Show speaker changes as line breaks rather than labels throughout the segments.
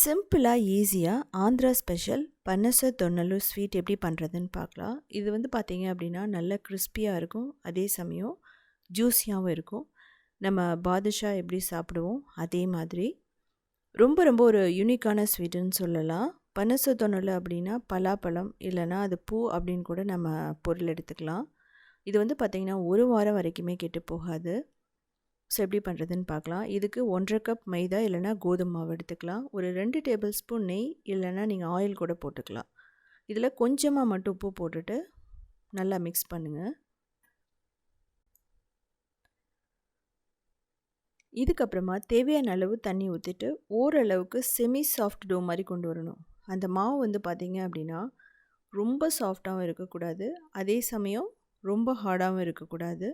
சிம்பிளாக ஈஸியாக ஆந்திரா ஸ்பெஷல் பனச தொன்னலு ஸ்வீட் எப்படி பண்ணுறதுன்னு பார்க்கலாம். இது வந்து பார்த்திங்க அப்படின்னா நல்ல கிறிஸ்பியாக இருக்கும். அதே சமயம் ஜூஸியாகவும் இருக்கும். நம்ம பாதுஷா எப்படி சாப்பிடுவோம் அதே மாதிரி. ரொம்ப ரொம்ப ஒரு யூனிக்கான ஸ்வீட்டுன்னு சொல்லலாம். பனச தொன்னலு அப்படின்னா பலாப்பழம் இல்லைன்னா அது பூ அப்படின்னு கூட நம்ம பொருள் எடுத்துக்கலாம். இது வந்து பார்த்திங்கன்னா ஒரு வாரம் வரைக்குமே கெட்டு போகாது. ஸோ எப்படி பண்ணுறதுன்னு பார்க்கலாம். இதுக்கு ஒன்றரை கப் மைதா இல்லைனா கோதுமை மாவு எடுத்துக்கலாம். ஒரு ரெண்டு டேபிள் ஸ்பூன் நெய் இல்லைனா நீங்கள் ஆயில் கூட போட்டுக்கலாம். இதில் கொஞ்சமாக மட்டும் உப்பு போட்டுட்டு நல்லா மிக்ஸ் பண்ணுங்கள் இதுக்கப்புறமா தேவையான அளவு தண்ணி ஊற்றிட்டு ஓரளவுக்கு செமி சாஃப்ட் டோ மாதிரி கொண்டு வரணும். அந்த மாவு வந்து பார்த்திங்க அப்படின்னா ரொம்ப சாஃப்டாகவும் இருக்கக்கூடாது. அதே சமயம் ரொம்ப ஹார்டாகவும் இருக்கக்கூடாது.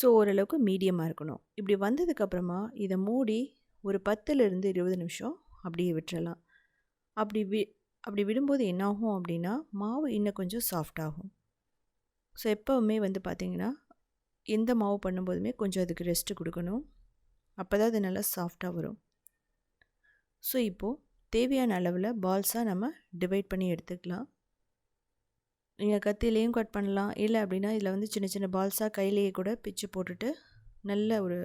ஸோ ஓரளவுக்கு மீடியமாக இருக்கணும். இப்படி வந்ததுக்கப்புறமா இதை மூடி ஒரு பத்துலேருந்து இருபது நிமிஷம் அப்படியே விட்டுறலாம். அப்படி வி அப்படி விடும்போது என்னாகும் அப்படின்னா மாவு இன்னும் கொஞ்சம் சாஃப்டாகும் ஸோ எப்போவுமே வந்து பார்த்திங்கன்னா எந்த மாவு பண்ணும்போதுமே கொஞ்சம் அதுக்கு ரெஸ்ட்டு கொடுக்கணும். அப்போ தான் அது நல்லா சாஃப்டாக வரும். ஸோ இப்போது தேவையான அளவில் பால்ஸாக நம்ம டிவைட் பண்ணி எடுத்துக்கலாம். நீங்கள் கத்திலையும் கட் பண்ணலாம். இல்லை அப்படின்னா இதில் வந்து சின்ன சின்ன பால்ஸாக கையிலேயே கூட பிச்சு போட்டுட்டு நல்ல ஒரு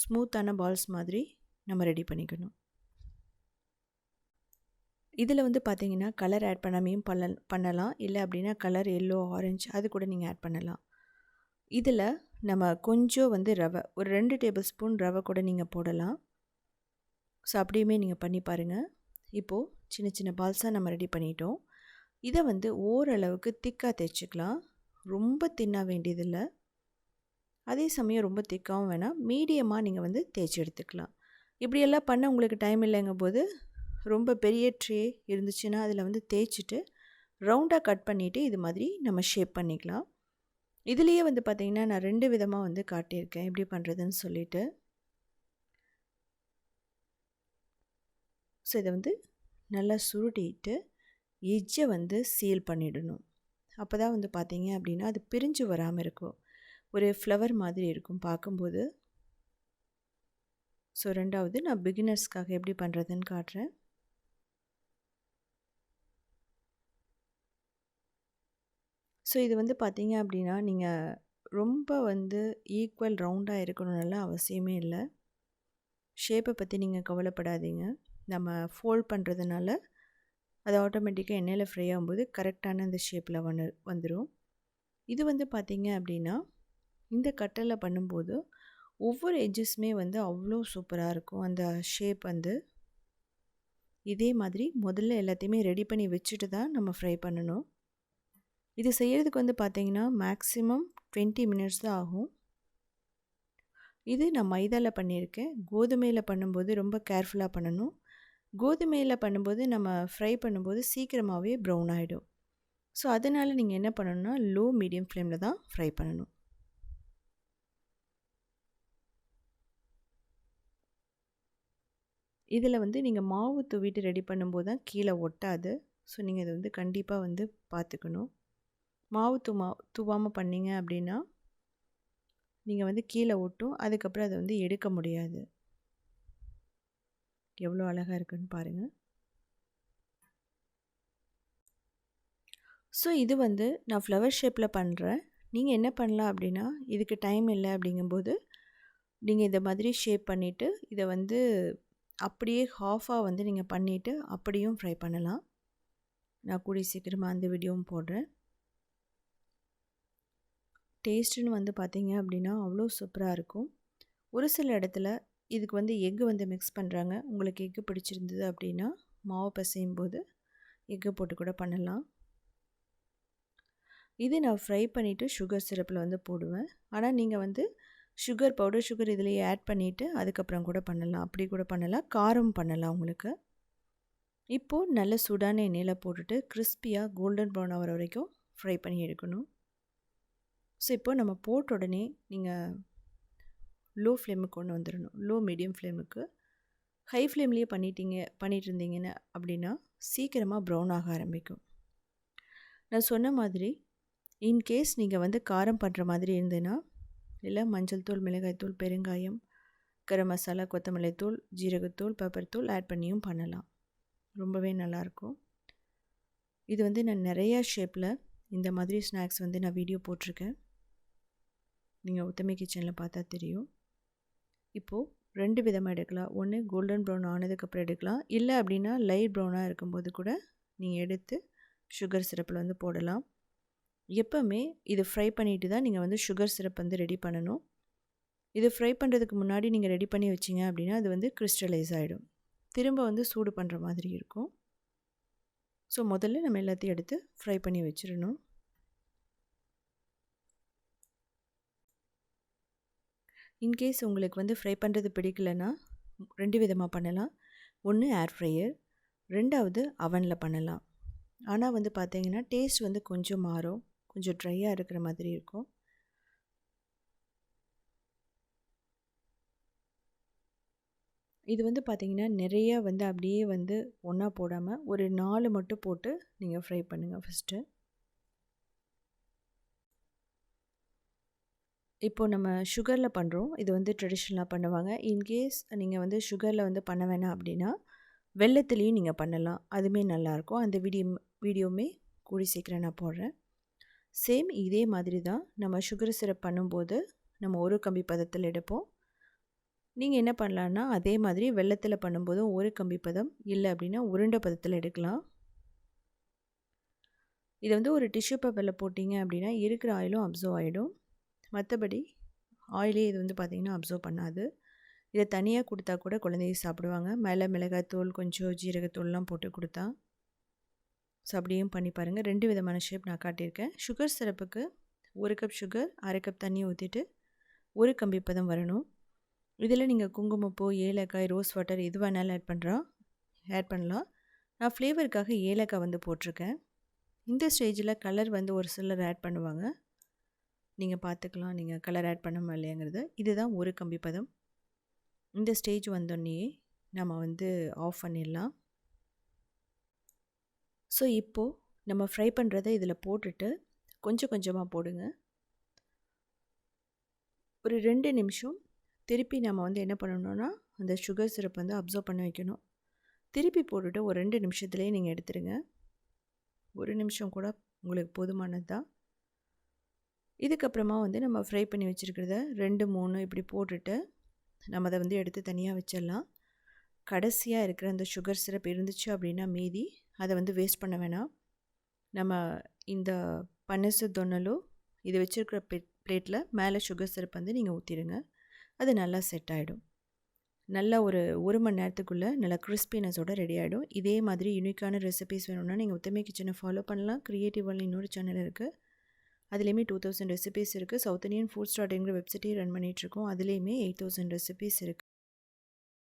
ஸ்மூத்தான பால்ஸ் மாதிரி நம்ம ரெடி பண்ணிக்கணும். இதில் வந்து பார்த்தீங்கன்னா கலர் ஆட் பண்ணாமையும் பண்ண பண்ணலாம். இல்லை அப்படின்னா கலர் எல்லோ ஆரஞ்சு அது கூட நீங்கள் ஆட் பண்ணலாம். இதில் நம்ம கொஞ்சம் வந்து ரவை ஒரு ரெண்டு டேபிள் ஸ்பூன் ரவை கூட நீங்கள் போடலாம். ஸோ அப்படியுமே நீங்கள் பண்ணி பாருங்கள் இப்போது சின்ன சின்ன பால்ஸாக நம்ம ரெடி பண்ணிட்டோம். இதை வந்து ஓரளவுக்கு திக்காக தைச்சிக்கலாம் ரொம்ப தின்னாக வேண்டியதில்லை. அதே சமயம் ரொம்ப திக்காகவும் வேணாம். மீடியமாக நீங்கள் வந்து தேய்ச்சி எடுத்துக்கலாம். இப்படியெல்லாம் பண்ண உங்களுக்கு டைம் இல்லைங்கும் போது ரொம்ப பெரிய ட்ரே இருந்துச்சுன்னா அதில் வந்து தேய்ச்சிட்டு ரவுண்டாக கட் பண்ணிவிட்டு இது மாதிரி நம்ம ஷேப் பண்ணிக்கலாம். இதுலேயே வந்து பார்த்திங்கன்னா நான் ரெண்டு விதமாக வந்து காட்டியிருக்கேன். எப்படி பண்ணுறதுன்னு சொல்லிட்டு. ஸோ இதை வந்து நல்லா சுருட்டிட்டு எஜ்ஜை வந்து சீல் பண்ணிடணும். அப்போ தான் வந்து பார்த்தீங்க அப்படின்னா அது பிரிஞ்சு வராமல் இருக்கும். ஒரு ஃப்ளவர் மாதிரி இருக்கும் பார்க்கும்போது. ஸோ ரெண்டாவது நான் பிகினர்ஸ்க்காக எப்படி பண்ணுறதுன்னு காட்டுறேன். ஸோ இது வந்து பார்த்தீங்க அப்படின்னா நீங்கள் ரொம்ப வந்து ஈக்குவல் ரவுண்டாக இருக்கணும்னால அவசியமே இல்லை. ஷேப்பை பற்றி நீங்கள் கவலைப்படாதீங்க. நம்ம ஃபோல்ட் பண்ணுறதுனால அது ஆட்டோமேட்டிக்காக எண்ணெயில் ஃப்ரை ஆகும்போது கரெக்டான அந்த ஷேப்பில் வந்து வந்துடும் இது வந்து பார்த்திங்க அப்படின்னா இந்த கட்டரில் பண்ணும்போது ஒவ்வொரு எட்ஜஸுமே வந்து அவ்வளோ சூப்பராக இருக்கும். அந்த ஷேப் வந்து இதே மாதிரி முதல்ல எல்லாத்தையுமே ரெடி பண்ணி வச்சுட்டு தான் நம்ம ஃப்ரை பண்ணணும். இது செய்கிறதுக்கு வந்து பார்த்திங்கன்னா மேக்ஸிமம் டுவெண்ட்டி மினிட்ஸ் தான் ஆகும். இது நான் மைதாவில் பண்ணியிருக்கேன். கோதுமையில் பண்ணும்போது ரொம்ப கேர்ஃபுல்லாக பண்ணணும். கோதுமையில் பண்ணும்போது நம்ம ஃப்ரை பண்ணும்போது சீக்கிரமாகவே ப்ரௌன் ஆகிடும் ஸோ அதனால் நீங்கள் என்ன பண்ணணும்னா லோ மீடியம் ஃப்ளேமில் தான் ஃப்ரை பண்ணணும். இதில் வந்து நீங்கள் மாவு தூவிட்டு ரெடி பண்ணும்போது தான் கீழே ஒட்டாது. ஸோ நீங்கள் இதை வந்து கண்டிப்பாக வந்து பார்த்துக்கணும் மாவு தூமா தூவாமல் பண்ணிங்க அப்படின்னா நீங்கள் வந்து கீழே ஒட்டும். அதுக்கப்புறம் அதை வந்து எடுக்க முடியாது. எவ்வளோ அழகாக இருக்குன்னு பாருங்கள் ஸோ இது வந்து நான் ஃப்ளவர் ஷேப்பில் பண்ணுறேன் நீங்கள் என்ன பண்ணலாம் அப்படின்னா இதுக்கு டைம் இல்லை அப்படிங்கும்போது நீங்கள் இதை மாதிரி ஷேப் பண்ணிவிட்டு இதை வந்து அப்படியே ஹாஃபாக வந்து நீங்கள் பண்ணிவிட்டு அப்படியும் ஃப்ரை பண்ணலாம். நான் கூடிய சீக்கிரமாக அந்த வீடியோவும் போடுறேன். டேஸ்ட்டுன்னு வந்து பார்த்தீங்க அப்படின்னா அவ்வளோ சூப்பராக இருக்கும். ஒரு சில இடத்துல இதுக்கு வந்து எக்கு வந்து மிக்ஸ் பண்ணுறாங்க உங்களுக்கு எக்கு பிடிச்சிருந்தது அப்படின்னா மாவு பசையும் போது எக்கு போட்டு கூட பண்ணலாம். இது நான் ஃப்ரை பண்ணிவிட்டு சுகர் சிரப்பில் வந்து போடுவேன். ஆனால் நீங்கள் வந்து சுகர் பவுடர் சுகர் இதுலேயே ஆட் பண்ணிவிட்டு அதுக்கப்புறம் கூட பண்ணலாம். அப்படி கூட பண்ணலாம். காரம் பண்ணலாம் உங்களுக்கு. இப்போது நல்ல சூடான எண்ணெயில் போட்டுட்டு கிறிஸ்பியாக கோல்டன் ப்ரௌன் ஆகிற வரைக்கும் ஃப்ரை பண்ணி எடுக்கணும். ஸோ இப்போது நம்ம போட்ட உடனே நீங்கள் லோ ஃப்ளேமுக்கு கொண்டு வந்துடணும். Low medium ஃப்ளேமுக்கு. ஹை ஃப்ளேம்லேயே பண்ணிட்டீங்க பண்ணிகிட்டு இருந்தீங்கன்னு அப்படின்னா சீக்கிரமாக ப்ரௌன் ஆக ஆரம்பிக்கும். நான் சொன்ன மாதிரி இன்கேஸ் நீங்கள் வந்து காரம் பண்ணுற மாதிரி இருந்ததுன்னா இல்லை மஞ்சள் தூள் மிளகாய்த்தூள் பெருங்காயம் கரம் மசாலா கொத்தமல்லி தூள் ஜீரகத்தூள் பெப்பர் தூள் ஆட் பண்ணியும் பண்ணலாம். ரொம்பவே நல்லாயிருக்கும் இது வந்து நான் நிறையா ஷேப்பில் இந்த மாதிரி ஸ்நாக்ஸ் வந்து நான் வீடியோ போட்டிருக்கேன். நீங்கள் உத்தமி கிச்சனில் பார்த்தா தெரியும். இப்போது ரெண்டு விதமாக எடுக்கலாம். ஒன்று கோல்டன் ப்ரௌன் ஆனதுக்கப்புறம் எடுக்கலாம். இல்லை அப்படின்னா லைட் ப்ரௌனாக இருக்கும்போது கூட நீங்கள் எடுத்து சுகர் சிரப்பில் வந்து போடலாம். எப்போவுமே இது ஃப்ரை பண்ணிவிட்டு தான் நீங்கள் வந்து சுகர் சிரப் வந்து ரெடி பண்ணணும். இது ஃப்ரை பண்ணுறதுக்கு முன்னாடி நீங்கள் ரெடி பண்ணி வச்சிங்க அப்படின்னா அது வந்து கிறிஸ்டலைஸ் ஆகிடும் திரும்ப வந்து சூடு பண்ணுற மாதிரி இருக்கும். ஸோ முதல்ல நம்ம எல்லாத்தையும் எடுத்து ஃப்ரை பண்ணி வச்சிடணும். இன்கேஸ் உங்களுக்கு வந்து ஃப்ரை பண்ணுறது பிடிக்கலன்னா ரெண்டு விதமாக பண்ணலாம். ஒன்று ஏர் ஃப்ரையர் ரெண்டாவது அவனில் பண்ணலாம். ஆனால் வந்து பார்த்தீங்கன்னா டேஸ்ட் வந்து கொஞ்சம் மாறும். கொஞ்சம் ட்ரையாக இருக்கிற மாதிரி இருக்கும். இது வந்து பார்த்திங்கன்னா நிறைய வந்து அப்படியே வந்து ஒன்றா போடாமல் ஒரு நாலு மட்டும் போட்டு நீங்கள் ஃப்ரை பண்ணுங்கள் ஃபஸ்ட்டு இப்போது நம்ம சுகரில் பண்ணுறோம் இது வந்து ட்ரெடிஷ்னலாக பண்ணுவாங்க. இன்கேஸ் நீங்கள் வந்து சுகரில் வந்து பண்ண வேணாம் அப்படின்னா வெள்ளத்துலேயும் நீங்கள் பண்ணலாம். அதுவுமே நல்லாயிருக்கும் அந்த வீடியோ வீடியோவுமே கூடி சீக்கிரம் நான் போடுறேன். சேம் இதே மாதிரி தான் நம்ம சுகர் சிரப் பண்ணும்போது நம்ம ஒரு கம்பி பதத்தில் எடுப்போம். நீங்கள் என்ன பண்ணலான்னா அதே மாதிரி வெள்ளத்தில் பண்ணும்போதும் ஒரு கம்பி பதம் இல்லை அப்படின்னா உருண்டை பதத்தில் எடுக்கலாம். இதை வந்து ஒரு டிஷ்யூ பேப்பரில் போட்டிங்க அப்படின்னா இருக்கிற ஆயிலும் அப்சர்வ் ஆகிடும் மற்றபடி ஆயிலே இது வந்து பார்த்திங்கன்னா அப்சர்வ் பண்ணாது. இதை தனியாக கொடுத்தா கூட குழந்தைங்க சாப்பிடுவாங்க. மேலே மிளகாய்த்தூள் கொஞ்சம் ஜீரகத்தூள்லாம் போட்டு கொடுத்தா ஸோ அப்படியும் பண்ணி பாருங்கள் ரெண்டு விதமான ஷேப் நான் காட்டியிருக்கேன். சுகர் சிரப்புக்கு ஒரு கப் சுகர் அரை கப் தண்ணி ஊற்றிட்டு ஒரு கம்பி பதம் வரணும். இதில் நீங்கள் குங்குமப்பூ ஏலக்காய் ரோஸ் வாட்டர் எது வேணாலும் ஆட் பண்ணுறா ஆட் பண்ணலாம். நான் ஃப்ளேவருக்காக ஏலக்காய் வந்து போட்டிருக்கேன். இந்த ஸ்டேஜில் கலர் வந்து ஒரு சிலர் ஆட் பண்ணுவாங்க. நீங்கள் பார்த்துக்கலாம் நீங்கள் கலர் ஆட் பண்ண இல்லையாங்கிறது இதுதான் ஒரு கம்பி பதம். இந்த ஸ்டேஜ் வந்தோடனே நம்ம வந்து ஆஃப் பண்ணிடலாம். ஸோ இப்போது நம்ம ஃப்ரை பண்ணுறதை இதில் போட்டுட்டு கொஞ்சம் கொஞ்சமாக போடுங்க. ஒரு ரெண்டு நிமிஷம் திருப்பி நம்ம வந்து என்ன பண்ணணும்னா அந்த சுகர் சிரப் வந்து அப்சர்வ் பண்ண வைக்கணும். திருப்பி போட்டுட்டு ஒரு ரெண்டு நிமிஷத்துலேயே நீங்கள் எடுத்துருங்க ஒரு நிமிஷம் கூட உங்களுக்கு போதுமானது தான் இதுக்கப்புறமா வந்து நம்ம ஃப்ரை பண்ணி வச்சுருக்கிறத ரெண்டு மூணு இப்படி போட்டுட்டு நம்ம அதை வந்து எடுத்து தனியாக வச்சிடலாம். கடைசியாக இருக்கிற அந்த சுகர் சிரப் இருந்துச்சு அப்படின்னா மீதி அதை வந்து வேஸ்ட் பண்ண வேணாம். நம்ம இந்த பனசு தொன்னலோ இது வச்சுருக்கிற பிளேட்டில் மேலே சுகர் சிரப் வந்து நீங்கள் ஊற்றிடுங்க அது நல்லா செட் ஆகிடும் நல்லா ஒரு ஒரு மணி நேரத்துக்குள்ளே நல்லா கிறிஸ்பினஸோட ரெடி ஆகிடும் இதே மாதிரி யூனிக்கான ரெசிபிஸ் வேணும்னா நீங்கள் உத்தமே கிச்சனை ஃபாலோ பண்ணலாம். க்ரியேட்டிவ் வேர்ல்டு இன்னொரு சேனல் இருக்குது அதுலேயுமே டூ தௌசண்ட் ரெசிபீஸ் இருக்குது சவுத் இந்தியன் ஃபுட் ஸ்டார்ட்ங்கிற வெப்சைட்டே ரன் பண்ணிகிட்ருக்கோம் அதுலேயுமே எயிட் தௌசண்ட் ரெசிபீஸ் இருக்குது